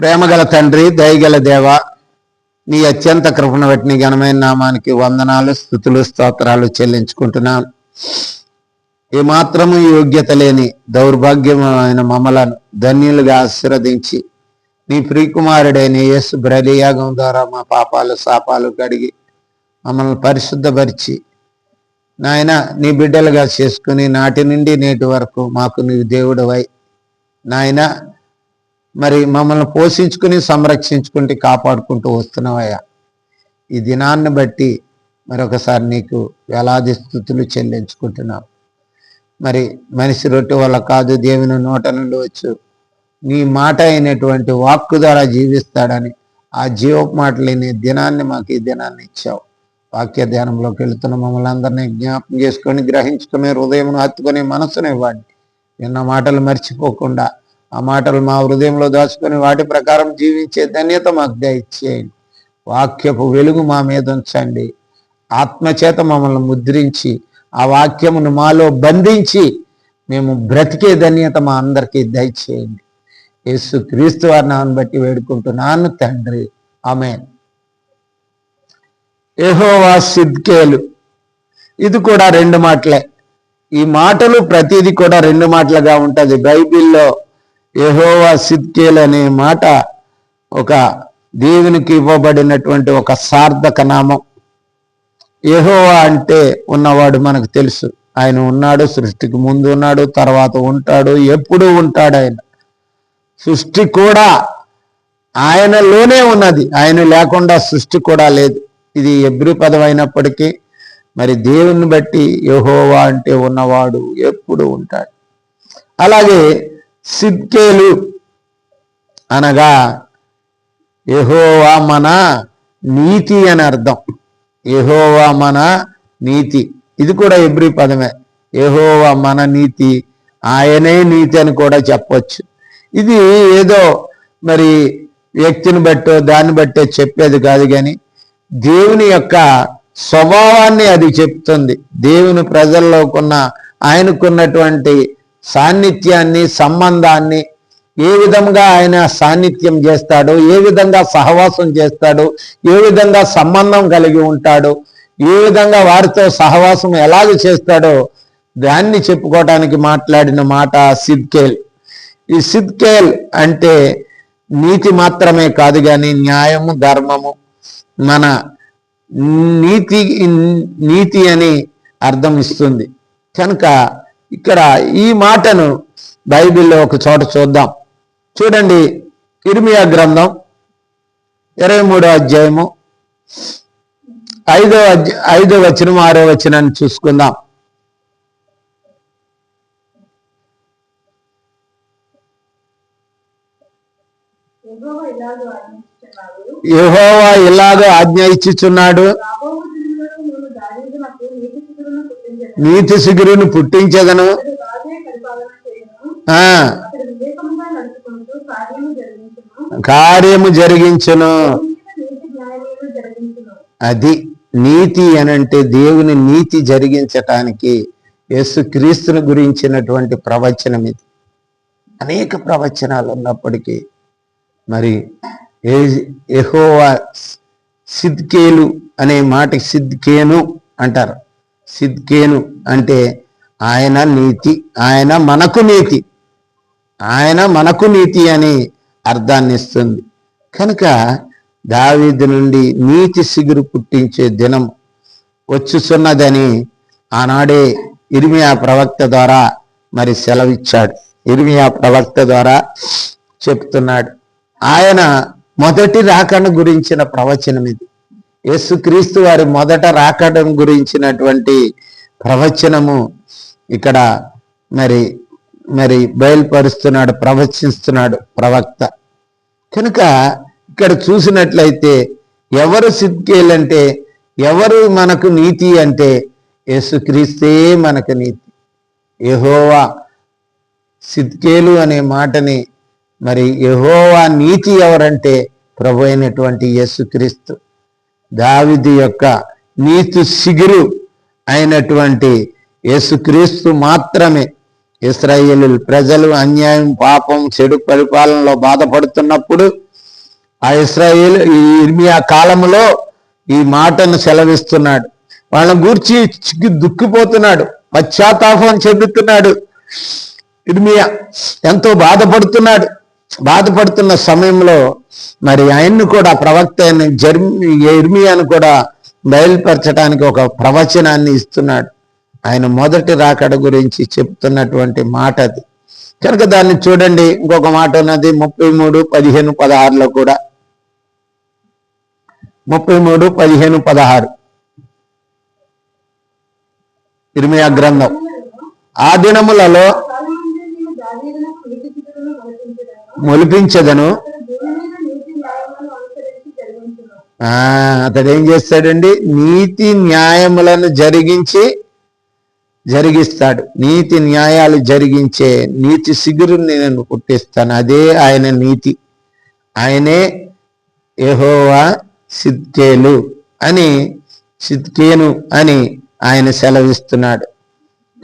ప్రేమగల తండ్రి దయగల దేవ నీ అత్యంత కృపణ పెట్టిన ఘనమైన నామానికి వందనాలు స్థుతులు స్తోత్రాలు చెల్లించుకుంటున్నాను ఏమాత్రము యోగ్యత లేని దౌర్భాగ్యమైన మమ్మలను ధన్యులుగా ఆశీర్వదించి నీ ప్రియకుమారుడైన యేసు బ్రలియాగం ద్వారా మా పాపాలు శాపాలు కడిగి మమ్మల్ని పరిశుద్ధపరిచి నాయన నీ బిడ్డలుగా చేసుకుని నాటి నుండి నేటి వరకు మాకు నీ దేవుడవై నాయన మరి మమ్మల్ని పోషించుకుని సంరక్షించుకుంటూ కాపాడుకుంటూ వస్తున్నావయ్యా. ఈ దినాన్ని బట్టి మరొకసారి నీకు వేలాది స్థుతులు చెల్లించుకుంటున్నాం. మరి మనిషి రొట్టె వల్ల కాదు దేవుని నోట నుండి వచ్చు. నీ మాట అయినటువంటి వాక్కు ద్వారా జీవిస్తాడని ఆ జీవపు మాట లేని దినాన్ని మాకు ఈ దినాన్ని ఇచ్చావు. వాక్య ధ్యానంలోకి వెళుతున్న మమ్మల్ని అందరినీ జ్ఞాపకం చేసుకొని గ్రహించుకునే హృదయం హత్తుకునే మనసును ఇవ్వండి. విన్న మాటలు మర్చిపోకుండా ఆ మాటలు మా హృదయంలో దాచుకొని వాటి ప్రకారం జీవించే ధన్యత మాకు దయచేయండి. వాక్యపు వెలుగు మా మీద ఉంచండి. ఆత్మచేత మమ్మల్ని ముద్రించి ఆ వాక్యమును మాలో బంధించి మేము బ్రతికే ధన్యత మా అందరికీ దయచేయండి. యేసు క్రీస్తు వారి నాన్న బట్టి వేడుకుంటున్నాను తండ్రి. ఆమె ఏహోవా సిద్కేలు. ఇది కూడా రెండు మాటలే. ఈ మాటలు ప్రతిది కూడా రెండు మాటలుగా ఉంటది బైబిల్లో. యెహోవా సిద్కేల్ అనే మాట ఒక దేవునికి ఇవ్వబడినటువంటి ఒక సార్థక నామం. యెహోవా అంటే ఉన్నవాడు మనకు తెలుసు. ఆయన ఉన్నాడు సృష్టికి ముందు ఉన్నాడు తర్వాత ఉంటాడు ఎప్పుడు ఉంటాడు ఆయన. సృష్టి కూడా ఆయనలోనే ఉన్నది. ఆయన లేకుండా సృష్టి కూడా లేదు. ఇది ఎబ్రి పదం అయినప్పటికీ మరి దేవుని బట్టి యహోవా అంటే ఉన్నవాడు ఎప్పుడు ఉంటాడు. అలాగే సిద్కేలు అనగా ఎహోవా మన నీతి అని అర్థం. ఎహోవా మన నీతి. ఇది కూడా ఎబ్రి పదమే. ఎహోవా మన నీతి ఆయనే నీతి అని కూడా చెప్పొచ్చు. ఇది ఏదో మరి వ్యక్తిని బట్టో దాన్ని బట్టే చెప్పేది కాదు కానీ దేవుని యొక్క స్వభావాన్ని అది చెప్తుంది. దేవుని ప్రజల్లోకున్న ఆయనకున్నటువంటి సాన్నిత్యాన్ని సంబంధాన్ని ఏ విధంగా ఆయన సాన్నిత్యం చేస్తాడు ఏ విధంగా సహవాసం చేస్తాడు ఏ విధంగా సంబంధం కలిగి ఉంటాడు ఏ విధంగా వారితో సహవాసం ఎలాగ చేస్తాడో దాన్ని చెప్పుకోవటానికి మాట్లాడిన మాట సిద్కేల్. ఈ సిద్కేల్ అంటే నీతి మాత్రమే కాదు కానీ న్యాయము ధర్మము. మన నీతి నీతి అని అర్థం ఇస్తుంది. కనుక ఇక్కడ ఈ మాటను బైబిల్లో ఒక చోట చూద్దాం. చూడండి ఇర్మియా గ్రంథం ఇరవై మూడో అధ్యాయము ఐదో అధ్య ఐదో వచనం ఆరో వచనాన్ని చూసుకుందాం. యెహోవా ఇలాగ ఆజ్ఞ ఇచ్చుచున్నాడు. నీతి శిగురును పుట్టించదను ఆ. కార్యము జరిగించను. నీతి అది నీతి అనంటే దేవుని నీతి జరిగించటానికి యేసుక్రీస్తుని గురించినటువంటి ప్రవచనం ఇది. అనేక ప్రవచనాలు ఉన్నప్పటికీ మరి ఏ- ఎహోవా సిద్కేలు అనే మాట సిద్కేను అంటారు. సిద్కేను అంటే ఆయన నీతి ఆయన మనకు నీతి. ఆయన మనకు నీతి అని అర్థాన్ని ఇస్తుంది. కనుక దావీదు నుండి నీతి సిగురు పుట్టించే దినం వచ్చుచున్నదని ఆనాడే ఇర్మియా ప్రవక్త ద్వారా మరి సెలవిచ్చాడు. ఇర్మియా ప్రవక్త ద్వారా చెప్తున్నాడు. ఆయన మొదటి రాకను గురించిన ప్రవచనం ఇది యేసుక్రీస్తు వారి మొదట రాకడం గురించినటువంటి ప్రవచనము ఇక్కడ మరి మరి బయలుపరుస్తున్నాడు ప్రవచిస్తున్నాడు ప్రవక్త. కనుక ఇక్కడ చూసినట్లయితే ఎవరు సిద్కేలంటే ఎవరు మనకు నీతి అంటే యేసుక్రీస్తే మనకు నీతి. యహోవా సిద్కేలు అనే మాటని మరి యహోవా నీతి ఎవరంటే ప్రభు అయినటువంటి యేసుక్రీస్తు. దావిది యొక్క నీతి శిగిరు అయినటువంటి యేసుక్రీస్తు మాత్రమే. ఇస్రాయేలు ప్రజలు అన్యాయం పాపం చెడు పరిపాలనలో బాధపడుతున్నప్పుడు ఆ ఇస్రాయేల్ ఈ ఇర్మియా కాలంలో ఈ మాటను సెలవిస్తున్నాడు. వాళ్ళని గూర్చి దుక్కిపోతున్నాడు. పశ్చాత్తాపం చెందుతున్నాడు. ఇర్మియా ఎంతో బాధపడుతున్నాడు. బాధపడుతున్న సమయంలో మరి ఆయన్ని కూడా ప్రవక్త అయిన జర్మి ఇర్మియాను కూడా బయలుపరచడానికి ఒక ప్రవచనాన్ని ఇస్తున్నాడు. ఆయన మొదటి రాకడ గురించి చెప్తున్నటువంటి మాట అది. కనుక దాన్ని చూడండి. ఇంకొక మాట ఉన్నది ముప్పై మూడు పదిహేను పదహారులో కూడా. ముప్పై మూడు పదిహేను పదహారు. ఇర్మియా గ్రంథం. ఆ దినములలో అతడు ఏం చేస్తాడండి? నీతి న్యాయములను జరిగించి జరిగిస్తాడు. నీతి న్యాయాలు జరిగించే నీతి శిగురుని నేను పుట్టిస్తాను. అదే ఆయన నీతి. ఆయనే యహోవా సిద్కేలు అని సిద్కేను అని ఆయన సెలవిస్తున్నాడు.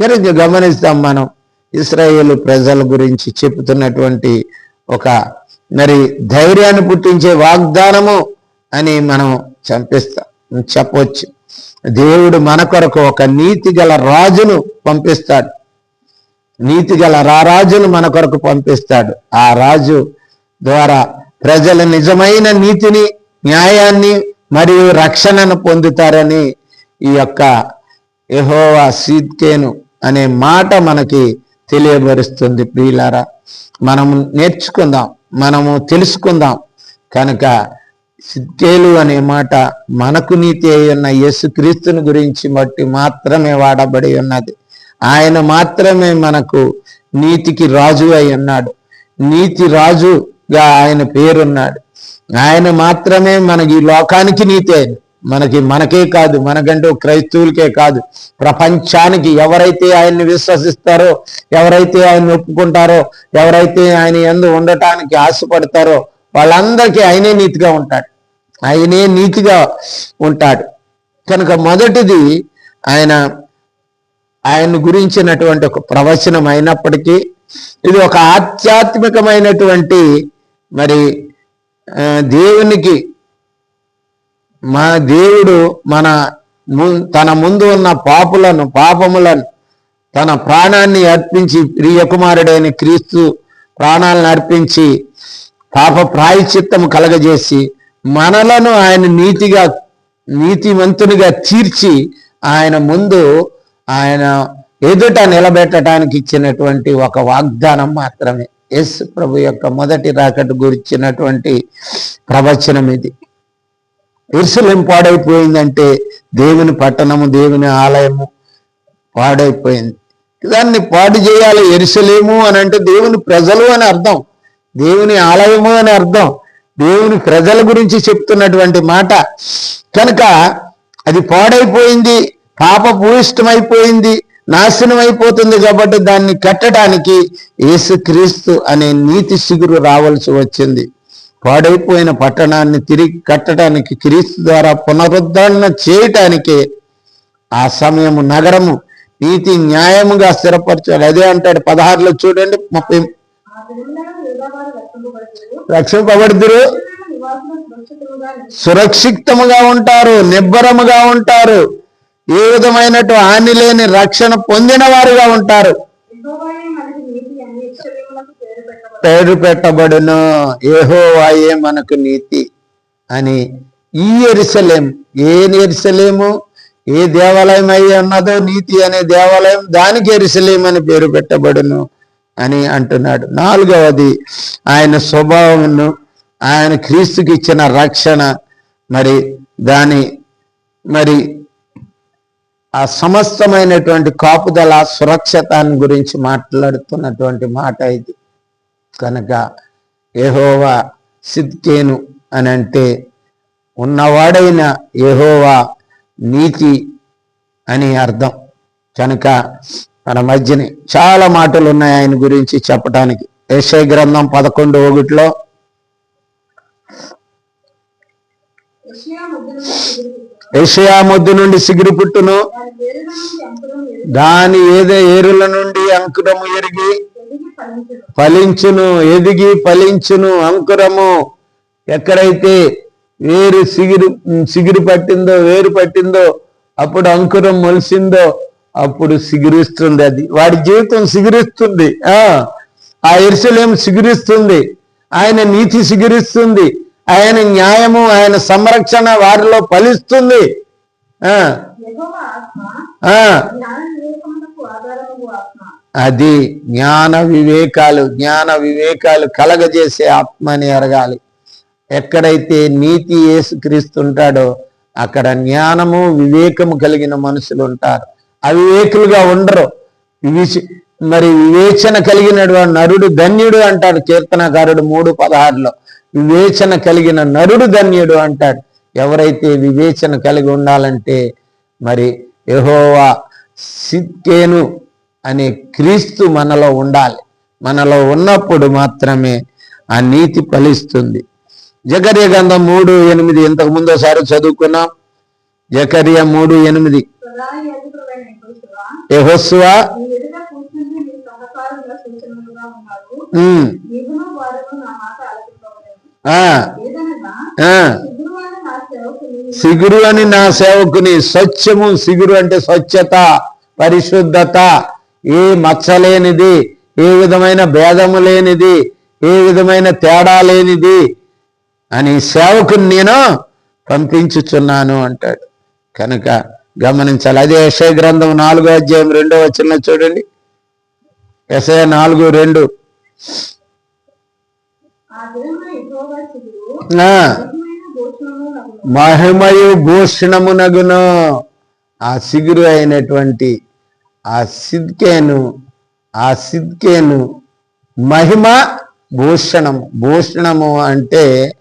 కనుక గమనిస్తాం మనం. ఇస్రాయేల్ ప్రజల గురించి చెబుతున్నటువంటి ఒక మరి ధైర్యాన్ని పుట్టించే వాగ్దానము అని మనం చంపిస్తాం చెప్పవచ్చు దేవుడు మన కొరకు ఒక నీతి గల రాజును పంపిస్తాడు. నీతి గల రారాజును మన కొరకు పంపిస్తాడు. ఆ రాజు ద్వారా ప్రజల నిజమైన నీతిని న్యాయాన్ని మరియు రక్షణను పొందుతారని ఈ యొక్క ఎహోవా సీత్కేను అనే మాట మనకి తెలియబరుస్తుంది ప్రియులారా. మనము నేర్చుకుందాం మనము తెలుసుకుందాం. కనుక సిద్ధేలు అనే మాట మనకు నీతి అయి ఉన్న యేసుక్రీస్తుని గురించి బట్టి మాత్రమే వాడబడి ఉన్నది. ఆయన మాత్రమే మనకు నీతికి రాజు అయి ఉన్నాడు. నీతి రాజుగా ఆయన పేరున్నాడు. ఆయన మాత్రమే మనకి ఈ లోకానికి నీతి అయింది. మనకి మనకే కాదు మనకంటూ క్రైస్తవులకే కాదు. ప్రపంచానికి ఎవరైతే ఆయన్ని విశ్వసిస్తారో ఎవరైతే ఆయన్ని ఒప్పుకుంటారో ఎవరైతే ఆయన ఎందు ఉండటానికి ఆశపడతారో వాళ్ళందరికీ ఆయనే నీతిగా ఉంటాడు. ఆయనే నీతిగా ఉంటాడు. కనుక మొదటిది ఆయన ఆయన గురించినటువంటి ఒక ప్రవచనం అయినప్పటికీ ఇది ఒక ఆధ్యాత్మికమైనటువంటి మరి దేవునికి మా దేవుడు మన తన ముందు ఉన్న పాపులను పాపములను తన ప్రాణాన్ని అర్పించి ప్రియకుమారుడైన క్రీస్తు ప్రాణాలను అర్పించి పాప ప్రాయశ్చిత్తం కలగజేసి మనలను ఆయన నీతిగా నీతివంతునిగా తీర్చి ఆయన ముందు ఆయన ఎదుట నిలబెట్టడానికి ఇచ్చినటువంటి ఒక వాగ్దానం మాత్రమే. ఎస్ ప్రభు యొక్క మొదటి రాకటి గురించినటువంటి ప్రవచనం ఇది. ఎరుసలేం పాడైపోయిందంటే దేవుని పట్టణము దేవుని ఆలయము పాడైపోయింది. దాన్ని పాడు చేయాలి ఎరుసలేము అని అంటే దేవుని ప్రజలు అని అర్థం. దేవుని ఆలయము అని అర్థం. దేవుని ప్రజల గురించి చెప్తున్నటువంటి మాట. కనుక అది పాడైపోయింది పాప భూయిష్టమైపోయింది నాశనం అయిపోతుంది కాబట్టి దాన్ని కట్టడానికి యేసుక్రీస్తు అనే నీతి సిగురు రావాల్సి వచ్చింది. పాడైపోయిన పట్టణాన్ని తిరిగి కట్టడానికి క్రీస్తు ద్వారా పునరుద్ధరణ చేయటానికి ఆ సమయము నగరము నీతి న్యాయముగా స్థిరపరచాలి. అదే అంటాడు పదహారులో చూడండి ముప్పై రక్షింపబడుతురు సురక్షితముగా సురక్షితముగా ఉంటారు నిబ్బరముగా ఉంటారు. ఏ విధమైనటు హాని లేని రక్షణ పొందిన వారుగా ఉంటారు. పేరు పెట్టబడును. పేరు పెట్టబడును ఏహోవాయే మనకు నీతి అని ఈ ఎరుసలేం ఏ ఎరుసలేము ఏ దేవాలయం అయి ఉన్నదో నీతి అనే దేవాలయం దానికి ఎరుసలేం అని పేరు పెట్టబడును అని అంటున్నాడు. నాలుగవది ఆయన స్వభావమును ఆయన క్రీస్తుకి ఇచ్చిన రక్షణ. మరి దాని మరి ఆ సమస్తమైనటువంటి కాపుదల సురక్షతాన్ని గురించి మాట్లాడుతున్నటువంటి మాట ఇది. కనుక ఏహోవా సిద్కేను అని అంటే ఉన్నవాడైన ఏహోవా నీతి అని అర్థం. కనుక మన మధ్యని చాలా మాటలు ఉన్నాయి ఆయన గురించి చెప్పటానికి. ఏషయ గ్రంథం పదకొండు ఒకటిలో ఏషయా ముద్దు నుండి సిగిరి పుట్టును. దాని ఏదో ఏరుల నుండి అంకురము ఎరిగి ఫలించును. ఎదిగి ఫలించును అంకురము ఎక్కడైతే వేరు సిగిరి సిగిరి పట్టిందో వేరు పట్టిందో అప్పుడు అంకురం మొలిసిందో అప్పుడు సిగిరిస్తుంది అది. వాడి జీవితం సిగిరిస్తుంది. ఆ ఆ ఎరుసలేం సిగిరిస్తుంది. ఆయన నీతి సిగిరిస్తుంది. ఆయన న్యాయము ఆయన సంరక్షణ వారిలో ఫలిస్తుంది. ఆ. అది జ్ఞాన వివేకాలు జ్ఞాన వివేకాలు కలగజేసే ఆత్మని ఎరగాలి ఎక్కడైతే నీతి ఏసుక్రీస్తుంటాడో అక్కడ జ్ఞానము వివేకము కలిగిన మనుషులు ఉంటారు. అవివేకులుగా ఉండరు. మరి వివేచన కలిగినడు నరుడు ధన్యుడు అంటాడు కీర్తనకారుడు మూడు పదహారులో. వివేచన కలిగిన నరుడు ధన్యుడు అంటాడు. ఎవరైతే వివేచన కలిగి ఉండాలంటే మరి యహోవా సిద్కేను అనే క్రీస్తు మనలో ఉండాలి. మనలో ఉన్నప్పుడు మాత్రమే ఆ నీతి ఫలిస్తుంది. జకర్య గంధం మూడు ఎనిమిది ఇంతకు ముందోసారి చదువుకున్నాం. జకర్య మూడు ఎనిమిది. ప్రధాన సిగురు అని నా సేవకుని స్వచ్ఛము సిగురు అంటే స్వచ్ఛత పరిశుద్ధత. ఏ మచ్చ లేనిది ఏ విధమైన భేదము లేనిది ఏ విధమైన తేడా లేనిది అని సేవకుని నేను పంపించుచున్నాను అంటాడు. కనుక గమనించాలి. అదే యశయ గ్రంథం నాలుగో అధ్యాయం రెండో వచ్చిన చూడండి. యశయ నాలుగు రెండు. ఆ. మహిమయు భూషణమునగును. ఆ సిగురు అయినటువంటి ఆ సిద్కేను ఆ సిద్కేను మహిమ భూషణము. భూషణము అంటే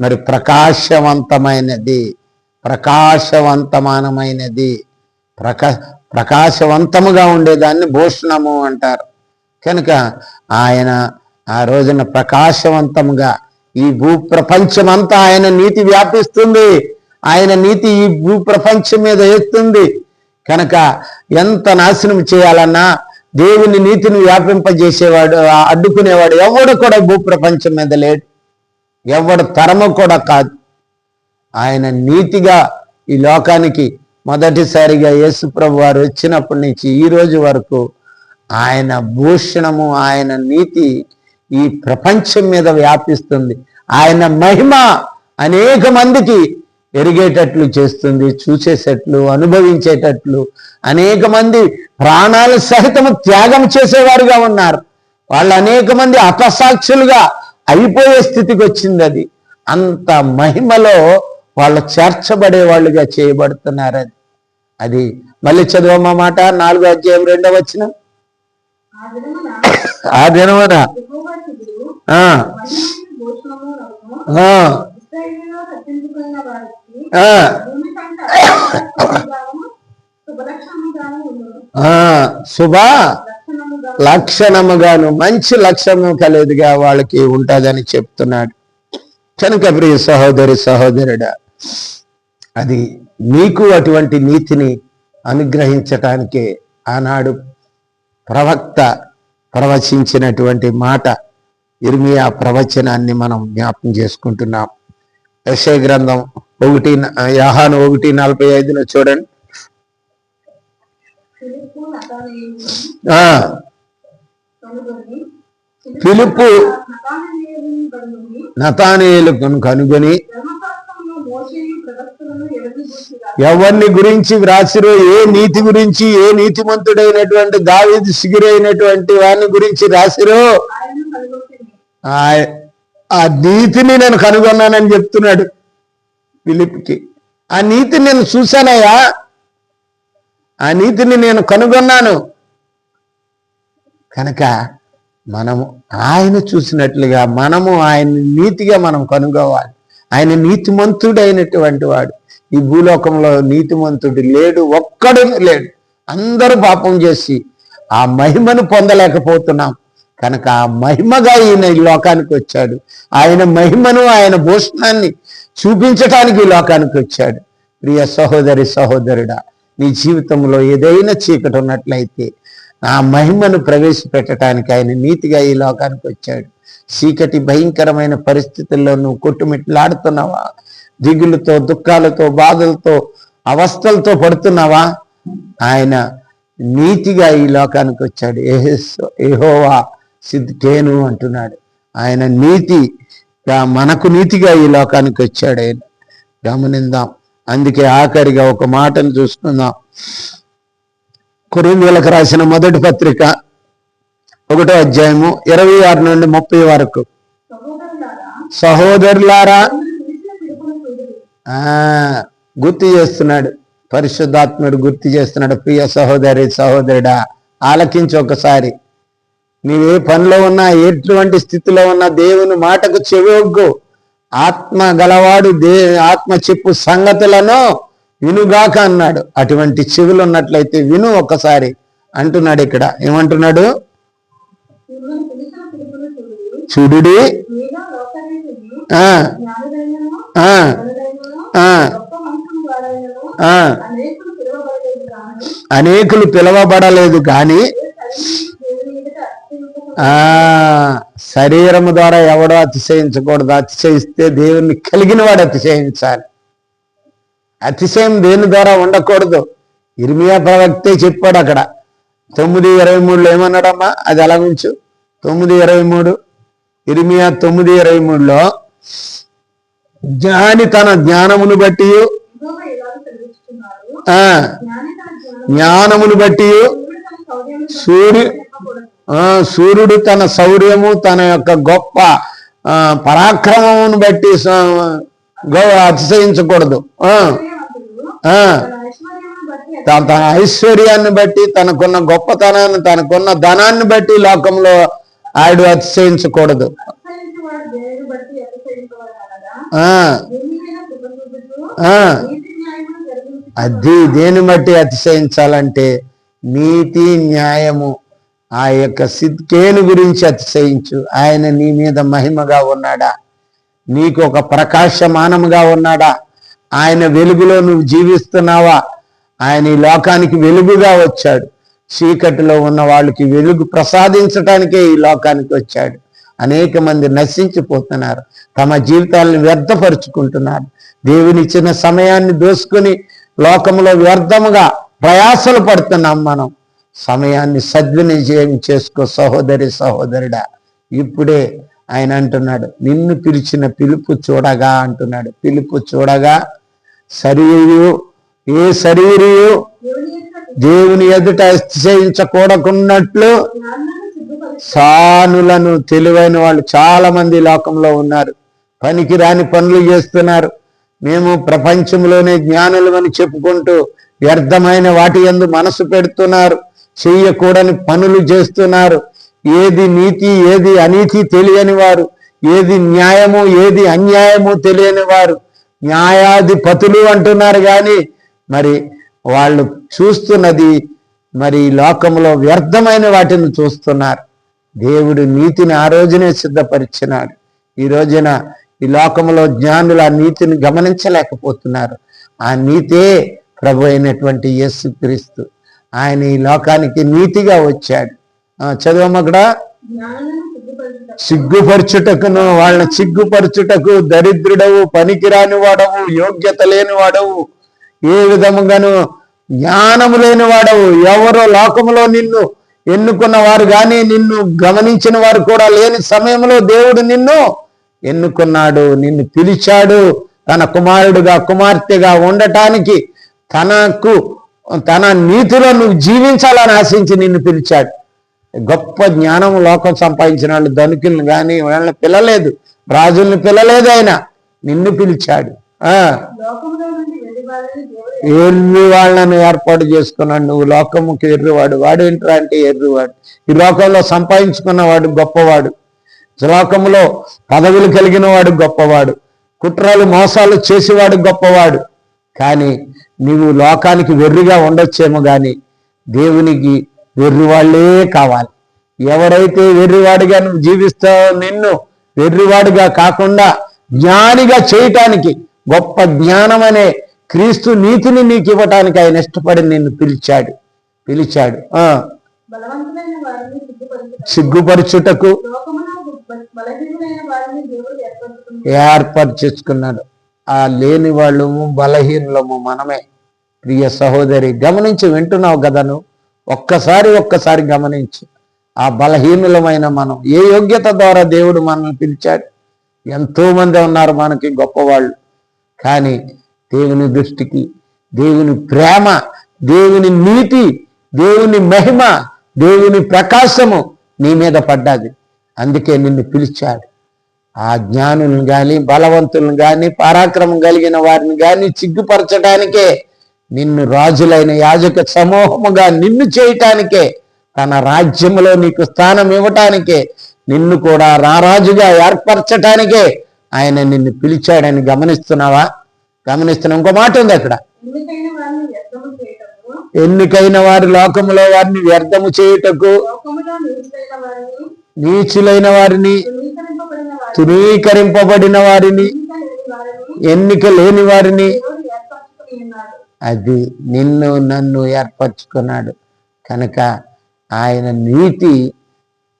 మరి ప్రకాశవంతమైనది ప్రకాశవంతమానమైనది. ప్రకా ప్రకాశవంతముగా ఉండేదాన్ని భూషణము అంటారు. కనుక ఆయన ఆ రోజున ప్రకాశవంతముగా ఈ భూ ప్రపంచమంతా ఆయన నీతి వ్యాపిస్తుంది. ఆయన నీతి ఈ భూ ప్రపంచం మీద ఎత్తుంది. కనుక ఎంత నాశనం చేయాలన్నా దేవుని నీతిని వ్యాపింపజేసేవాడు అడ్డుకునేవాడు ఎవడు కూడా భూ ప్రపంచం మీద లేడు. ఎవడు తరము కూడా కాదు. ఆయన నీతిగా ఈ లోకానికి మొదటిసారిగా యేసుప్రభు వారు వచ్చినప్పటి నుంచి ఈ రోజు వరకు ఆయన భూషణము ఆయన నీతి ఈ ప్రపంచం మీద వ్యాపిస్తుంది. ఆయన మహిమ అనేక మందికి ఎరిగేటట్లు చేస్తుంది చూసేటట్లు అనుభవించేటట్లు. అనేక మంది ప్రాణాలు సహితము త్యాగం చేసేవారుగా ఉన్నారు. వాళ్ళు అనేక మంది అపసాక్షులుగా అయిపోయే స్థితికి వచ్చింది అది. అంత మహిమలో వాళ్ళు చేర్చబడే వాళ్ళుగా చేయబడుతున్నారు అది. అది మళ్ళీ చదవమ్మ మాట నాలుగో అధ్యాయం రెండో వచ్చిన ఆ దినమున శుభ లక్షణముగా లక్షణముగాను మంచి లక్షణము కలిదిగా వాళ్ళకి ఉంటుందని చెప్తున్నాడు. కనుక ప్రియ సహోదరి సహోదరుడా అది నీకు అటువంటి నీతిని అనుగ్రహించటానికే ఆనాడు ప్రవక్త ప్రవచించినటువంటి మాట ఇర్మియా ప్రవచనాన్ని మనం జ్ఞాపకం చేసుకుంటున్నాం. యశయ గ్రంథం ఒకటి యాహాను ఒకటి నలభై ఐదులో చూడండి. పిలుపు నతానీయులను ఆ కనుగొని కనుగొని ఎవరిని గురించి వ్రాసిరో ఏ నీతి గురించి ఏ నీతిమంతుడైనటువంటి దావిది సిగురైనటువంటి వారిని గురించి రాసిరో? ఆ- నీతిని నేను కనుగొన్నానని చెప్తున్నాడు ఫిలిప్కి. ఆ నీతిని నేను చూశానయ్యా. ఆ నీతిని నేను కనుగొన్నాను. కనుక మనము ఆయన చూసినట్లుగా మనము ఆయన నీతిగా మనం కనుగోవాలి. ఆయన నీతిమంతుడైనటువంటి వాడు. ఈ భూలోకంలో నీతిమంతుడు లేడు ఒక్కడు లేడు. అందరూ పాపం చేసి ఆ మహిమను పొందలేకపోతున్నాం. కనుక ఆ మహిమగా ఈయన ఈ లోకానికి వచ్చాడు. ఆయన మహిమను ఆయన భూషణాన్ని చూపించటానికి ఈ లోకానికి వచ్చాడు. ప్రియ సహోదరి సహోదరుడా నీ జీవితంలో ఏదైనా చీకటి ఉన్నట్లయితే ఆ మహిమను ప్రవేశపెట్టడానికి ఆయన నీతిగా ఈ లోకానికి వచ్చాడు. చీకటి భయంకరమైన పరిస్థితుల్లో నువ్వు కొట్టుమిట్లాడుతున్నావా? దిగులతో దుఃఖాలతో బాధలతో అవస్థలతో పడుతున్నావా? ఆయన నీతిగా ఈ లోకానికి వచ్చాడు. ఏహో ఏహోవా సిద్ధికేను అంటున్నాడు. ఆయన నీతి మనకు నీతిగా ఈ లోకానికి వచ్చాడు ఆయన. గమనిందాం. అందుకే ఆఖరిగా ఒక మాటను చూసుకుందాం. కొరిందీలకు రాసిన మొదటి పత్రిక ఒకటో అధ్యాయము ఇరవై ఆరు నుండి ముప్పై వరకు. సహోదరులారా ఆ గుర్తు చేస్తున్నాడు. పరిశుద్ధాత్ముడు గుర్తు చేస్తున్నాడు. ప్రియ సహోదరి సహోదరుడా ఆలకించి ఒకసారి. నీవే పనిలో ఉన్నా ఎటువంటి స్థితిలో ఉన్నా దేవుని మాటకు చెవియొగ్గు. ఆత్మ గలవాడు దే ఆత్మ చెప్పు సంగతులను వినుగాక అన్నాడు. అటువంటి చెవులు ఉన్నట్లయితే విను ఒకసారి అంటున్నాడు ఇక్కడ. ఏమంటున్నాడు? చూడుడి. ఆ. అనేకులు పిలవబడలేదు కానీ శరీరము ద్వారా ఎవడో అతిశయించకూడదు. అతిశయిస్తే దేవుణ్ణి కలిగిన వాడు అతిశయించాలి. అతిశయం దేని ద్వారా ఉండకూడదు? ఇర్మియా ప్రవక్తే చెప్పాడు అక్కడ. తొమ్మిది ఇరవై మూడులో ఏమన్నాడమ్మా? అది ఎలా ఉంచు? తొమ్మిది ఇరవై మూడు. ఇర్మియా తొమ్మిది ఇరవై మూడులో జ్ఞాని తన జ్ఞానమును బట్టి ఆ జ్ఞానమును బట్టి సూర్యు సూర్యుడు తన శౌర్యము తన యొక్క గొప్ప పరాక్రమమును బట్టి స- అతిశయించకూడదు. తన తన ఐశ్వర్యాన్ని బట్టి తనకున్న గొప్పతనాన్ని తనకున్న ధనాన్ని బట్టి లోకంలో ఆడు అతిశయించకూడదు. దేనిని బట్టి అది దేని బట్టి అతిశయించాలంటే నీతి న్యాయము. ఆ యొక్క సిద్కేను గురించి అతిశయించు. ఆయన నీ మీద మహిమగా ఉన్నాడా? నీకు ఒక ప్రకాశమానముగా ఉన్నాడా? ఆయన వెలుగులో నువ్వు జీవిస్తున్నావా? ఆయన ఈ లోకానికి వెలుగుగా వచ్చాడు. చీకటిలో ఉన్న వాళ్ళకి వెలుగు ప్రసాదించటానికే ఈ లోకానికి వచ్చాడు. అనేక మంది నశించిపోతున్నారు. తమ జీవితాలను వ్యర్థపరుచుకుంటున్నారు. దేవునిచ్చిన సమయాన్ని దోసుకుని లోకంలో వ్యర్థముగా ప్రయాసలు పడుతున్నాం మనం. సమయాన్ని సద్వినియోగం చేసుకో సహోదరి సహోదరుడా. ఇప్పుడే ఆయన అంటున్నాడు నిన్ను పిలిచిన పిలుపు చూడగా అంటున్నాడు. పిలుపు చూడగా శరీరు ఏ శరీరు దేవుని ఎదుట చేయించకూడకున్నట్లు సానులను తెలివైన వాళ్ళు చాలా మంది లోకంలో ఉన్నారు. పనికి రాని పనులు చేస్తున్నారు. మేము ప్రపంచంలోనే జ్ఞానులమని చెప్పుకుంటూ వ్యర్థమైన వాటి ఎందు మనసు పెడుతున్నారు. చెయ్యకూడని పనులు చేస్తున్నారు. ఏది నీతి ఏది అనీతి తెలియని వారు ఏది న్యాయము ఏది అన్యాయము తెలియని వారు. న్యాయాధిపతులు అంటున్నారు కానీ మరి వాళ్ళు చూస్తున్నది మరి లోకంలో వ్యర్థమైన వాటిని చూస్తున్నారు. దేవుడు నీతిని ఆ రోజునే సిద్ధపరిచినాడు. ఈ రోజున ఈ లోకంలో జ్ఞానులు ఆ నీతిని గమనించలేకపోతున్నారు. ఆ నీతే ప్రభు అయినటువంటి యేసు క్రీస్తు ఆయన ఈ లోకానికి నీతిగా వచ్చాడు. ఆ, అక్కడ? సిగ్గుపరచుటకును వాళ్ళని సిగ్గుపరచుటకు దరిద్రుడవు పనికిరాని వాడవు యోగ్యత లేని వాడవు ఏ విధముగాను జ్ఞానము లేని వాడవు ఎవరో లోకములో నిన్ను ఎన్నుకున్న వారు కానీ నిన్ను గమనించిన వారు కూడా లేని సమయంలో దేవుడు నిన్ను ఎన్నుకున్నాడు నిన్ను పిలిచాడు. తన కుమారుడుగా కుమార్తెగా ఉండటానికి తనకు తన నీతిలో నువ్వు జీవించాలని ఆశించి నిన్ను పిలిచాడు. గొప్ప జ్ఞానం లోకం సంపాదించిన వాళ్ళు ధనుకులను కానీ వాళ్ళని పిలలేదు. రాజుల్ని పిలలేదు ఆయన. నిన్ను పిలిచాడు. ఆ. ఎర్రి వాళ్ళను ఏర్పాటు చేసుకున్నాడు. నువ్వు లోకముకి ఎర్రివాడు. వాడు ఏంట్రా అంటే ఎర్రివాడు. ఈ లోకంలో సంపాదించుకున్నవాడు గొప్పవాడు. లోకంలో పదవులు కలిగిన వాడు గొప్పవాడు. కుట్రలు మోసాలు చేసేవాడు గొప్పవాడు. కానీ నీవు లోకానికి వెర్రిగా ఉండొచ్చేమో కానీ దేవునికి వెర్రివాళ్ళే కావాలి. ఎవరైతే వెర్రివాడిగా నువ్వు జీవిస్తావో నిన్ను వెర్రివాడిగా కాకుండా జ్ఞానిగా చేయటానికి గొప్ప జ్ఞానం అనే క్రీస్తు నీతిని నీకు ఇవ్వటానికి ఆయన ఇష్టపడి నిన్ను పిలిచాడు. పిలిచాడు. సిగ్గుపరచుటకు లోకమున బ- ఆ లేని వాళ్ళము బలహీనులము మనమే. ప్రియ సహోదరి గమనించి వింటున్నావు కదను ఒక్కసారి ఒక్కసారి గమనించు. ఆ బలహీనులమైన మనం ఏ యోగ్యత ద్వారా దేవుడు మనల్ని పిలిచాడు? ఎంతో మంది ఉన్నారు మనకి గొప్పవాళ్ళు. కానీ దేవుని దృష్టికి దేవుని ప్రేమ దేవుని నీతి దేవుని మహిమ దేవుని ప్రకాశము నీ మీద పడ్డాది. అందుకే నిన్ను పిలిచాడు. ఆ జ్ఞానులను గాని బలవంతులను గాని పరాక్రమం కలిగిన వారిని గాని సిగ్గుపరచడానికే నిన్ను రాజులైన యాజక సమూహముగా నిన్ను చేయటానికే తన రాజ్యములో నీకు స్థానం ఇవ్వటానికే నిన్ను కూడా రారాజుగా ఏర్పరచటానికే ఆయన నిన్ను పిలిచాడని గమనిస్తున్నావా? గమనిస్తున్నా ఇంకో మాట ఉంది అక్కడ. ఎన్నికైన వారి లోకములో వారిని వ్యర్థము చేయుటకు నీచులైన వారిని ధృవీకరింపబడిన వారిని ఎన్నిక లేని వారిని అది నిన్ను నన్ను ఏర్పరచుకున్నాడు. కనుక ఆయన నీతి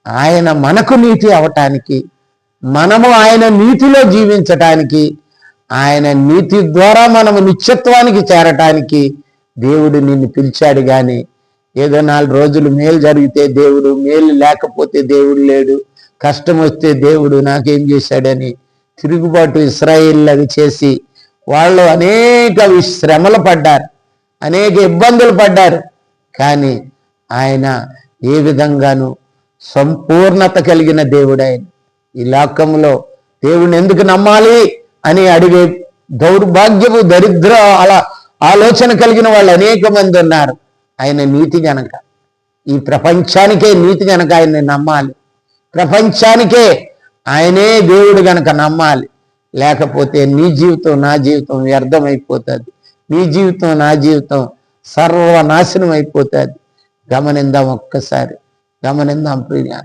ఆయన మనకు నీతి అవటానికి మనము ఆయన నీతిలో జీవించటానికి ఆయన నీతి ద్వారా మనము నిత్యత్వానికి చేరటానికి దేవుడు నిన్ను పిలిచాడు కానీ ఏదో నాలుగు రోజులు మేలు జరిగితే దేవుడు మేలు లేకపోతే దేవుడు లేడు. కష్టం వస్తే దేవుడు నాకేం చేశాడని తిరుగుబాటు ఇస్రాయిల్ చేసి వాళ్ళు అనేక శ్రమలు పడ్డారు అనేక ఇబ్బందులు పడ్డారు. కానీ ఆయన ఏ విధంగానూ సంపూర్ణత కలిగిన దేవుడు ఆయన ఈ లోకంలో దేవుడిని ఎందుకు నమ్మాలి అని అడిగే దౌర్భాగ్యము దరిద్ర అలా ఆలోచన కలిగిన వాళ్ళు అనేక మంది ఉన్నారు. ఆయన నీతి గనక. ఈ ప్రపంచానికే నీతి గనక ఆయన్ని నమ్మాలి. ప్రపంచానికే ఆయనే దేవుడు గనక నమ్మాలి. లేకపోతే నీ జీవితం నా జీవితం వ్యర్థమైపోతుంది. నీ జీవితం నా జీవితం సర్వనాశనం అయిపోతుంది. గమనిందాం ఒక్కసారి. గమనిందాం ప్రియ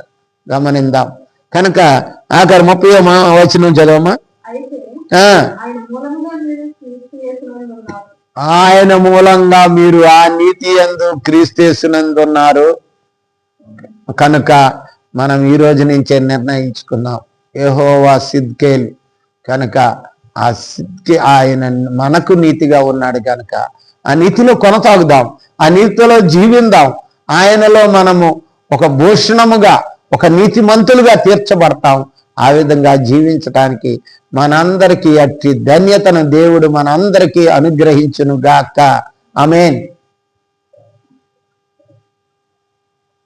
గమనిందాం. కనుక ఆఖరి ముప్పై మా వచనం చదవమ్మా. ఆయన మూలంగా మీరు ఆ నీతి ఎందు క్రీస్తేసినందున్నారు కనుక మనం ఈ రోజు నుంచే నిర్ణయించుకున్నాం. ఏహోవా సిద్కేల్. కనుక ఆ సిద్కే ఆయన మనకు నీతిగా ఉన్నాడు కనుక ఆ నీతిలో కొనసాగుదాం. ఆ నీతిలో జీవిందాం. ఆయనలో మనము ఒక భూషణముగా ఒక నీతిమంతులుగా తీర్చబడతాం. ఆ విధంగా జీవించటానికి మనందరికీ అట్టి ధన్యతను దేవుడు మనందరికీ అనుగ్రహించును గాక అమేన్